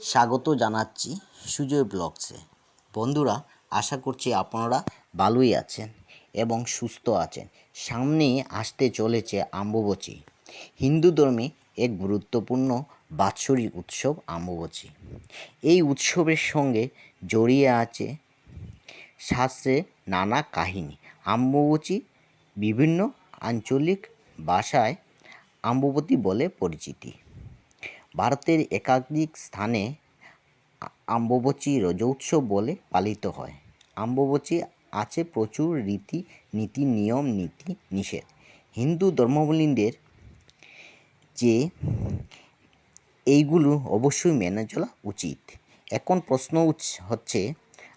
স্বাগত জানাচ্ছি সুজয় ব্লগসে। বন্ধুরা, আশা করছি আপনারা ভালোই আছেন এবং সুস্থ আছেন। সামনেই আসতে চলেছে আম্বুবচী। হিন্দু ধর্মে এক গুরুত্বপূর্ণ বাৎসরিক উৎসব আম্বুবচী। এই উৎসবের সঙ্গে জড়িয়ে আছে শাস্ত্রে নানা কাহিনী। আম্বুবচী বিভিন্ন আঞ্চলিক ভাষায় আম্বুবতী বলে পরিচিতি। ভারতের একাধিক স্থানে আম্বুবচী রজোৎসব বলে পালিত হয়। আম্বুবচী আছে প্রচুর রীতি, নীতি, নিয়ম, নীতি, নিষেধ। হিন্দু ধর্মাবলম্বীদের যে এইগুলো অবশ্যই মেনে চলা উচিত। এখন প্রশ্ন হচ্ছে,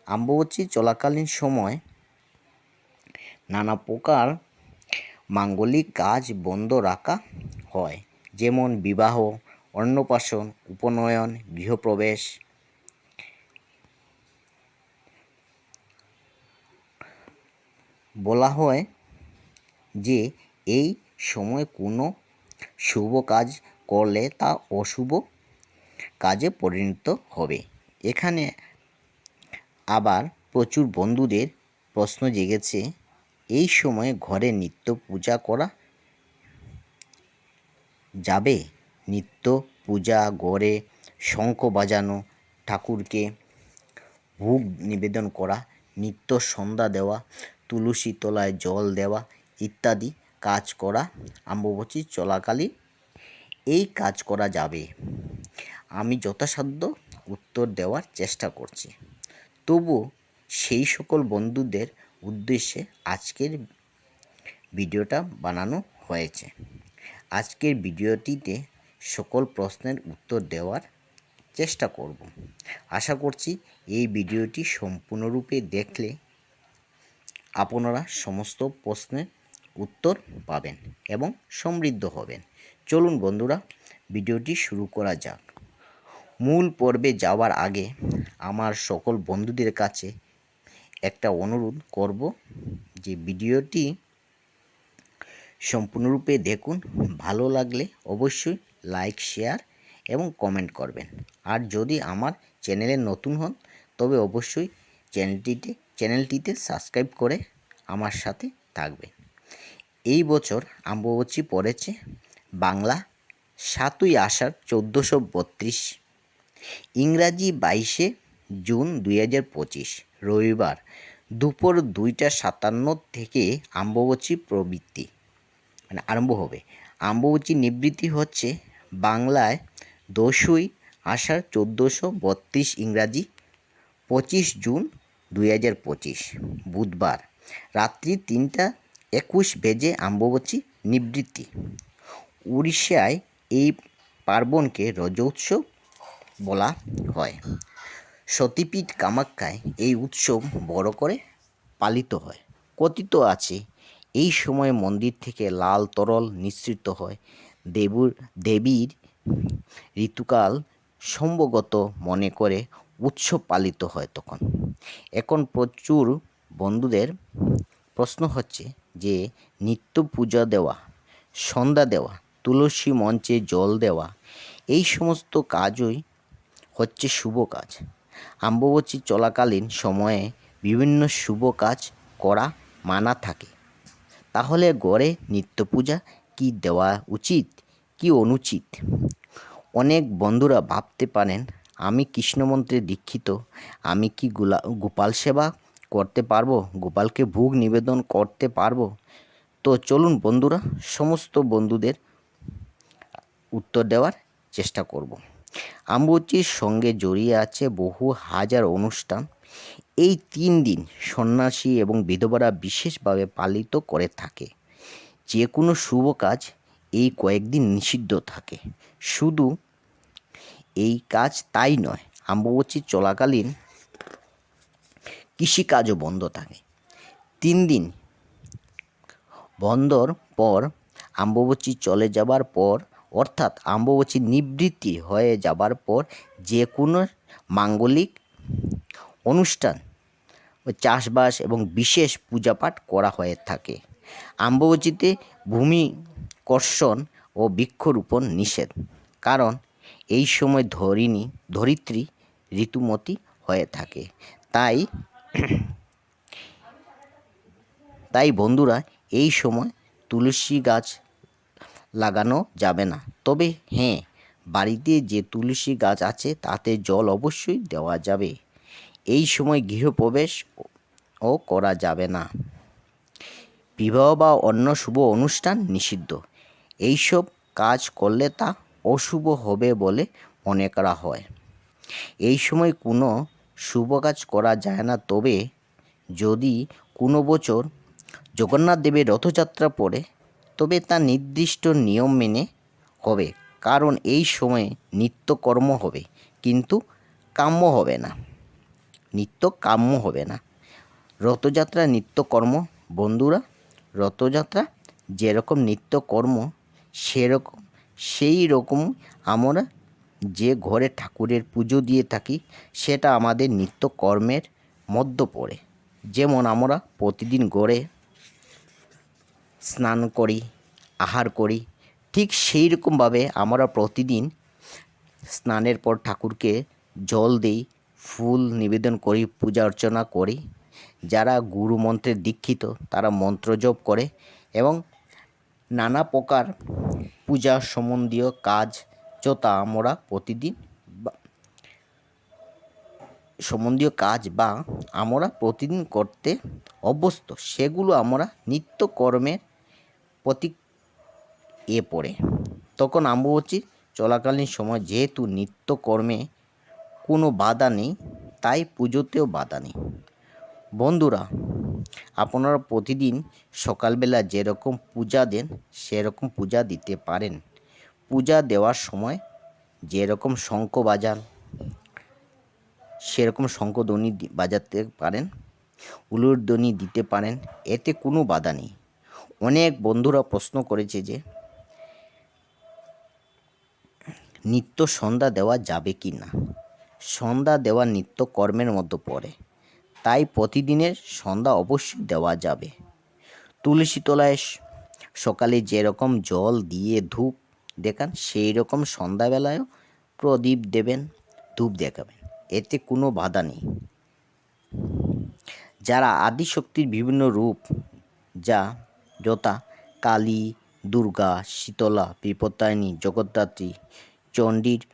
আম্বুবচী চলাকালীন সময় নানা প্রকার মাঙ্গলিক কাজ বন্ধ রাখা হয়। যেমন বিবাহ অন্নপ্রাশন, উপনয়ন, গৃহপ্রবেশ। বলা হয় যে এই সময় কোনো শুভ কাজ করলে তা অশুভ কাজে পরিণত হবে। এখানে আবার প্রচুর বন্ধুদের প্রশ্ন জেগেছে, এই সময়ে ঘরে নিত্য পূজা করা যাবে? নিত্য পূজা গড়ে শঙ্খ বাজানো, ঠাকুরকে ভোগ নিবেদন করা, নিত্য সন্ধ্যা দেওয়া, তুলসী তলায় জল দেওয়া ইত্যাদি কাজ করা, আম্বুবচী চলাকালীন এই কাজ করা যাবে। আমি যথাসাধ্য উত্তর দেওয়ার চেষ্টা করছি। তবু সেই সকল বন্ধুদের উদ্দেশ্যে আজকের ভিডিওটা বানানো হয়েছে। আজকের ভিডিওটিতে সকল প্রশ্নের উত্তর দেওয়ার চেষ্টা করব। আশা করছি এই ভিডিওটি সম্পূর্ণরূপে দেখলে আপনারা সমস্ত প্রশ্নের উত্তর পাবেন এবং সমৃদ্ধ হবেন। চলুন বন্ধুরা, ভিডিওটি শুরু করা যাক। মূল পর্বে যাওয়ার আগে আমার সকল বন্ধুদের কাছে একটা অনুরোধ করব যে ভিডিওটি সম্পূর্ণরূপে দেখুন। ভালো লাগলে অবশ্যই লাইক, শেয়ার এবং কমেন্ট করবেন। আর যদি আমার চ্যানেলে নতুন হন, তবে অবশ্যই চ্যানেলটিতে চ্যানেলটিতে সাবস্ক্রাইব করে আমার সাথে থাকবেন। এই বছর আম্বুবচী পড়েছে বাংলা সাতই আষাঢ় চোদ্দোশো বত্রিশ, ইংরাজি বাইশে জুন দুই হাজার পঁচিশ, রবিবার দুপুর দুইটা সাতান্ন থেকে আম্বুবচী প্রবৃত্তি মানে আরম্ভ হবে। আম্বুবচী নিবৃত্তি হচ্ছে বাংলায় দশই আষাঢ় চোদ্দোশো বত্রিশ ইংরাজি পঁচিশ জুন দুই হাজার পঁচিশ, বুধবার। রাত্রি তিনটা একুশ বেজে আম্বুবচী নিবৃত্তি। উড়িষ্যায় এই পার্বণকে রজোৎসব বলা হয়। সতীপীঠ কামাখ্যায় এই উৎসব বড় করে পালিত হয়। কথিত আছে, এই সময় মন্দির থেকে লাল তরল নিঃসৃত হয়। দেবুর, দেবীর ঋতুকাল সম্ভবত মনে করে উৎসব পালিত হয় তখন। এখন প্রচুর বন্ধুদের প্রশ্ন হচ্ছে যে, নিত্য পূজা দেওয়া, সন্ধ্যা দেওয়া, তুলসী মঞ্চে জল দেওয়া, এই সমস্ত কাজই হচ্ছে শুভ কাজ। আম্বুবচী চলাকালীন সময়ে বিভিন্ন শুভ কাজ করা মানা থাকে। তাহলে গড়ে নিত্য পূজা কি দেওয়া উচিত, কি অনুচিত? অনেক বন্ধুরা ভাবতে পারেন, আমি কৃষ্ণমন্ত্রে দীক্ষিত, আমি কি গোলা, গোপাল সেবা করতে পারব? গোপালকে ভোগ নিবেদন করতে পারব? তো চলুন বন্ধুরা, সমস্ত বন্ধুদের উত্তর দেওয়ার চেষ্টা করব। আম্বুচির সঙ্গে জড়িয়ে আছে বহু হাজার অনুষ্ঠান। এই তিন দিন সন্ন্যাসী এবং বিধবারা বিশেষভাবে পালিত করে থাকে। যে কোনো শুভ কাজ এই কয়েকদিন নিষিদ্ধ থাকে। শুধু এই কাজ তাই নয় আম্বুবচী চলাকালীন কৃষিকাজও বন্ধ থাকে। তিন দিন বন্ধর পর আম্বুবচী চলে যাবার পর, অর্থাৎ আম্বুবচী নিবৃত্তি হয়ে যাবার পর যে কোনো মাঙ্গলিক অনুষ্ঠান, চাষবাস এবং বিশেষ পূজাপাঠ করা হয়ে থাকে। আম্বুবচীতে ভূমি কর্ষণ ও বৃক্ষরোপণ নিষেধ। কারণ, এই সময় ধরিণী, ধরিত্রী ঋতুমতী হয়ে থাকে। তাই তাই বন্ধুরা, এই সময় তুলসী গাছ লাগানো যাবে না। তবে হ্যাঁ বাড়িতে যে তুলসী গাছ আছে, তাতে জল অবশ্যই দেওয়া যাবে। এই সময় গৃহপ্রবেশ ও করা যাবে না। বিবাহ বা অন্য শুভ অনুষ্ঠান নিষিদ্ধ। এইসব কাজ করলে তা অশুভ হবে বলে মনে করা হয়। এই সময় কোনো শুভ কাজ করা যায় না। তবে যদি কোনো বছর জগন্নাথ দেবের রথযাত্রা পড়ে, তবে তা নির্দিষ্ট নিয়ম মেনে হবে। কারণ এই সময়ে নিত্যকর্ম হবে, কিন্তু কাম্য হবে না। নিত্য কাম্য হবে না। রথযাত্রা, নিত্যকর্ম, বন্ধুরা রথযাত্রা, যেরকম নিত্যকর্ম, সেরকম, সেই রকম আমরা যে ঘরে ঠাকুরের পুজো দিয়ে থাকি, সেটা আমাদের নিত্যকর্মের মধ্যে পড়ে। যেমন আমরা প্রতিদিন গড়ে স্নান করি, আহার করি, ঠিক সেই রকমভাবে আমরা প্রতিদিন স্নানের পর ঠাকুরকে জল দিই, ফুল নিবেদন করি, পূজা অর্চনা করি। যারা গুরু মন্ত্রে দীক্ষিত, তারা মন্ত্র জপ করে এবং নানা প্রকার পূজা সম্বন্ধীয় কাজ, যথা আমরা প্রতিদিন সম্বন্ধীয় কাজ বা আমরা প্রতিদিন করতে অভ্যস্ত। সেগুলো আমরা নিত্যকর্মের প্রতীক এ পড়ে। তখন অম্বুবাচী চলাকালীন সময় যেহেতু নিত্যকর্মে কোনো বাধা নেই, তাই পুজোতেও বাধা নেই। বন্ধুরা, আপনারা প্রতিদিন সকালবেলা যেরকম পূজা দেন, সেরকম পূজা দিতে পারেন। পূজা দেওয়ার সময় যেরকম শঙ্খ বাজান, সেরকম শঙ্খধ্বনি বাজাতে পারেন, উলুর দিতে পারেন, এতে কোনো বাধা নেই। অনেক বন্ধুরা প্রশ্ন করেছে যে, নিত্য সন্ধ্যা দেওয়া যাবে কি না সন্ধ্যা দেওয়া নিত্য কর্মের মধ্যে পড়ে। তাই প্রতিদিনের সন্ধ্যা অবশ্যই দেওয়া যাবে। তুলসী তলায় সকালে যেরকম জল দিয়ে ধূপ দেখান সেই রকম সন্ধ্যাবেলায়ও প্রদীপ দেবেন, ধূপ দেখাবেন। এতে কোনো বাধা নেই। যারা আদিশক্তির বিভিন্ন রূপ, যা যথা কালী, দুর্গা, শীতলা বিপত্তায়নী জগদ্ধাত্রী, চণ্ডীর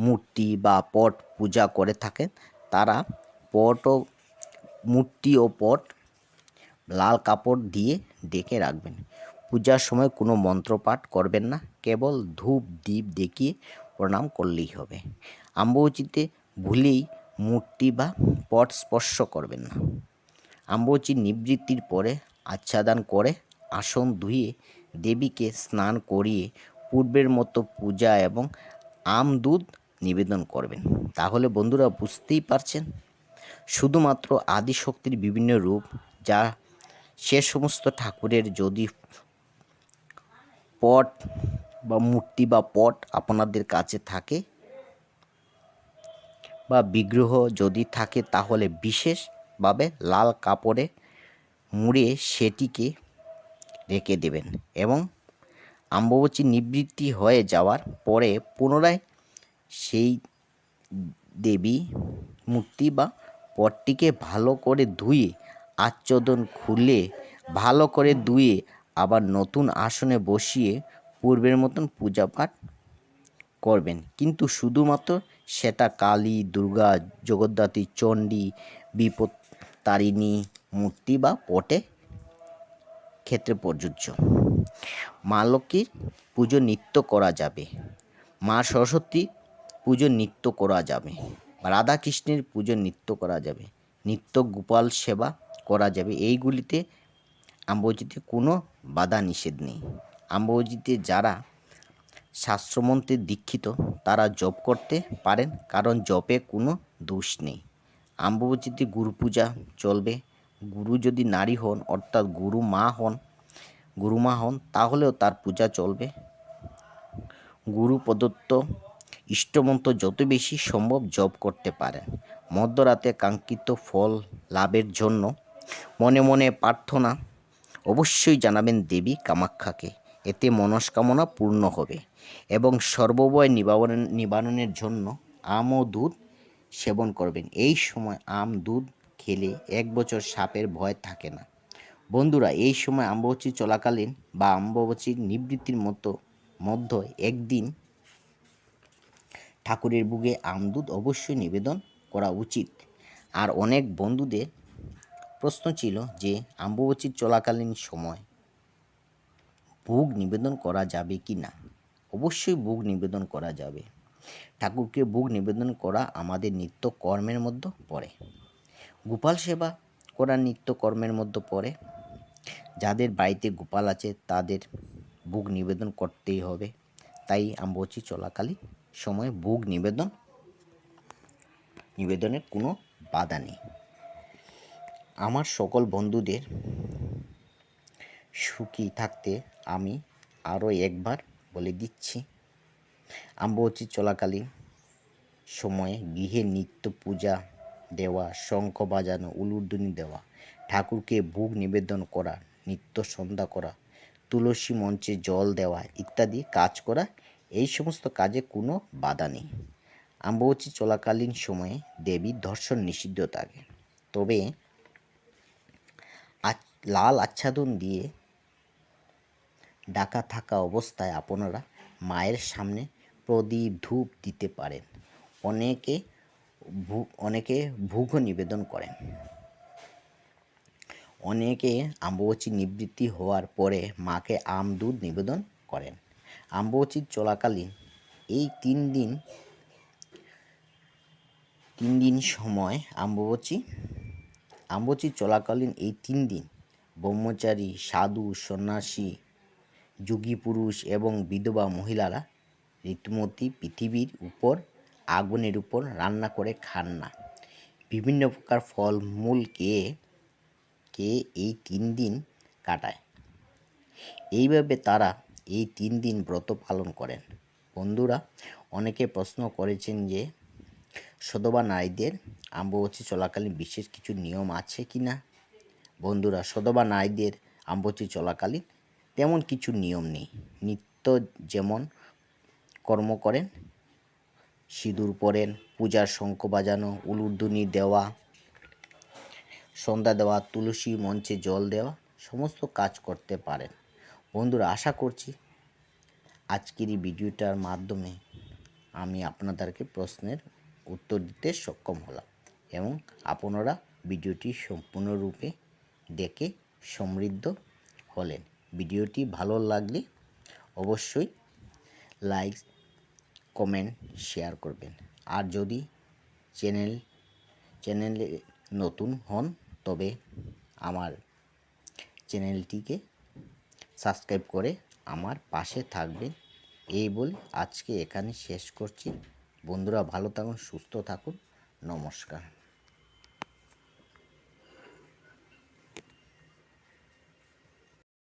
মূর্তি বা পট পূজা করে থাকেন, তারা পট ও মূর্তি ও পট লাল কাপড় দিয়ে ডেকে রাখবেন। পূজার সময় কোনো মন্ত্রপাঠ করবেন না, কেবল ধূপ দ্বীপ দেখিয়ে প্রণাম করলেই হবে। আম্বুচিতে ভুলেই মূর্তি বা পট স্পর্শ করবেন না। আম্বুচি নিবৃত্তির পরে আচ্ছাদান করে আসন ধুয়ে দেবীকে স্নান করিয়ে পূর্বের মতো পূজা এবং আম দুধ নিবেদন করবেন। তাহলে বন্ধুরা বুঝতেই পারছেন শুধুমাত্র আদিশক্তির বিভিন্ন রূপ যা সে সমস্ত ঠাকুরের যদি পট বা মূর্তি বা পট আপনাদের কাছে থাকে বা বিগ্রহ যদি থাকে তাহলে বিশেষভাবে লাল কাপড়ে মুড়ে সেটিকে রেখে দেবেন এবং আম্ববচী নিবৃত্তি হয়ে যাওয়ার পরে পুনরায় সেই দেবী মূর্তি বা পটটিকে ভালো করে ধুয়ে, আচ্ছাদন খুলে, ভালো করে ধুয়ে, আবার নতুন আসনে বসিয়ে পূর্বের মতন পূজা পাঠ করবেন। কিন্তু শুধুমাত্র সেটা কালী, দুর্গা, জগদ্ধাত্রী, চণ্ডী, বিপদ, তারিণী, মূর্তি বা পটে ক্ষেত্রে প্রযোজ্য। মা লক্ষ্মীর পুজো নিত্য করা যাবে। মা সরস্বতী পুজো নিত্য করা যাবে। রাধা কৃষ্ণের পুজো নিত্য করা যাবে, নিত্য গোপাল সেবা করা যাবে। এইগুলিতে আম্বজিতে কোনো বাধা নিষেধ নেই। আম্বজিতে যারা শাস্ত্রমন্ত্রে দীক্ষিত, তারা জপ করতে পারেন, কারণ জপে কোনো দোষ নেই। আম্বুবচিতে গুরু পূজা চলবে। গুরু যদি নারী হন, অর্থাৎ গুরু মা হন, গুরু মা হন, তাহলেও তার পূজা চলবে। গুরু প্রদত্ত ইষ্টমন্ত্র যত বেশি সম্ভব জপ করতে পারেন মধ্যরাতে কাঙ্ক্ষিত ফল লাভের জন্য মনে মনে প্রার্থনা। অবশ্যই জানাবেন দেবী কামাখ্যাকে এতে মনস্কামনা পূর্ণ হবে এবং সর্বভয় নিবারণ, নিবারণের জন্য আম ও দুধ সেবন করবেন। এই সময় আম দুধ খেলে এক বছর সাপের ভয় থাকে না। বন্ধুরা, এই সময় আম্ববচী চলাকালীন বা আম্ববচীর নিবৃত্তির মতো মধ্য একদিন ঠাকুরের বুকে আমদুধ অবশ্যই নিবেদন করা উচিত। আর অনেক বন্ধুদের প্রশ্ন ছিল যে, আম্ববচীর চলাকালীন সময় ভোগ নিবেদন করা যাবে কি না? অবশ্যই ভোগ নিবেদন করা যাবে। ঠাকুরকে ভোগ নিবেদন করা আমাদের নিত্য কর্মের মধ্যে পড়ে। গোপাল সেবা করা নিত্য কর্মের মধ্যে পড়ে। যাদের বাড়িতে গোপাল আছে, তাদের ভোগ নিবেদন করতেই হবে। তাই আম্বচি চলাকালীন সময় ভোগ নিবেদন, নিবেদনের কোনো বাধা নেই। আমার সকল বন্ধুদের সুখী থাকতে আমি আরও একবার বলে দিচ্ছি আম্বচি চলাকালীন সময়ে গৃহে নিত্য পূজা দেওয়া, শঙ্খ বাজানো উলুর্দুনি দেওয়া, ঠাকুরকে ভোগ নিবেদন করা, নিত্য সন্ধ্যা করা, তুলসী মঞ্চে জল দেওয়া ইত্যাদি কাজ করা এই সমস্ত কাজে কোনো বাধা নেই। আম্ববচী চলাকালীন সময়ে দেবীর দর্শন নিষিদ্ধ থাকে। তবে লাল আচ্ছাদন দিয়ে ডাকা থাকা অবস্থায় আপনারা মায়ের সামনে প্রদীপ ধূপ দিতে পারেন। অনেকে অনেকে ভোগও নিবেদন করেন। অনেকে আম্ববচী নিবৃত্তি হওয়ার পরে মাকে আম দুধ নিবেদন করেন। আম্ববচীর চলাকালীন এই তিন দিন তিন দিন সময় আম্ববচী আম্বচী চলাকালীন এই তিন দিন ব্রহ্মচারী, সাধু, সন্ন্যাসী, যোগী পুরুষ এবং বিধবা মহিলারা রীতিমতি পৃথিবীর উপর, আগুনের উপর রান্না করে খান না। বিভিন্ন প্রকার ফলমূল খেয়ে কে এই তিন দিন কাটায়। এইভাবে তারা এই তিন দিন ব্রত পালন করেন। বন্ধুরা, অনেকে প্রশ্ন করেছেন যে সধবা নারীদের আম্ববচী চলাকালীন বিশেষ কিছু নিয়ম আছে কি না? বন্ধুরা সধবা নারীদের আম্ববচী চলাকালীন তেমন কিছু নিয়ম নেই। নিত্য যেমন কর্ম করেন, সিঁদুর পরেন, পূজার শঙ্খ বাজানো উলুর্দুনি দেওয়া, সন্ধ্যা দেওয়া, তুলসী মঞ্চে জল দেওয়া, সমস্ত কাজ করতে পারেন। বন্ধুরা, আশা করছি আজকের এই ভিডিওটার মাধ্যমে আমি আপনাদেরকে প্রশ্নের উত্তর দিতে সক্ষম হলাম এবং আপনারা ভিডিওটি সম্পূর্ণরূপে দেখে সমৃদ্ধ হলেন। ভিডিওটি ভালো লাগলে অবশ্যই লাইক, কমেন্ট, শেয়ার করবেন। আর যদি চ্যানেল, চ্যানেলে নতুন হন, তবে আমার চ্যানেলটিকে সাবস্ক্রাইব করে আমার পাশে থাকবেন। এই বলে আজকে এখানে শেষ করছি। বন্ধুরা ভালো থাকুন, সুস্থ থাকুন। নমস্কার।